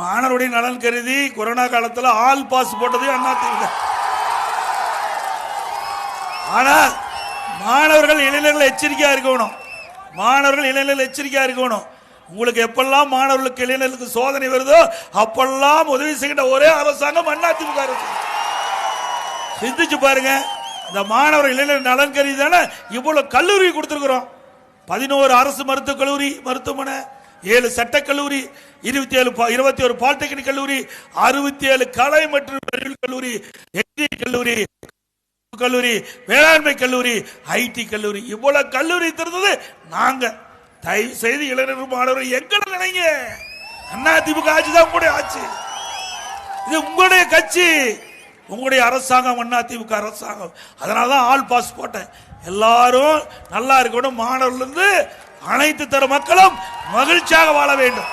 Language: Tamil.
மாணவருடைய நலன் கருதி கொரோனா காலத்தில் ஆல் பாஸ் போட்டது அண்ணா திமுக ஆனால் மாணவர்கள் இளைஞர்கள் எச்சரிக்கையாக இருக்கணும். மாணவர்கள் இளைஞர்கள் எச்சரிக்கையாக இருக்கணும். உங்களுக்கு எப்பெல்லாம் மாணவர்களுக்கு இளைஞர்களுக்கு சோதனை வருதோ அப்பெல்லாம் உதவி செய்கின்ற ஒரே அரசாங்கம் அதிமுக அரசு. சிந்திச்சு பாருங்க. இந்த மாணவர் இளைஞர் நலன் கருதி தானே இவ்வளவு கல்லூரி கொடுத்துருக்குறோம். பதினோரு அரசு மருத்துவக் கல்லூரி மருத்துவமனை ஏழு சட்டக்கல்லூரி இருபத்தி ஏழு இருபத்தி ஒரு பாலிடெக்னிக் கல்லூரி அறுபத்தி ஏழு கலை மற்றும் அறிவியல் கல்லூரி கல்லூரி கல்லூரி வேளாண்மை கல்லூரி ஐடி கல்லூரி. இவ்வளவு கல்லூரி திறந்தது நாங்க. தயவு செய்து இளைஞர் மாணவர்கள் எங்களை நினைங்க. அண்ணா திமுக ஆட்சி தான் கூட ஆட்சி. இது உங்களுடைய கட்சி. உங்களுடைய அரசாங்கம் அண்ணா திமுக அரசாங்கம். அதனால தான் ஆல் பாஸ் போட்டேன். எல்லாரும் நல்லா இருக்கணும். மாணவர்கள் அனைத்து தர மக்களும் மகிழ்ச்சியாக வாழ வேண்டும்.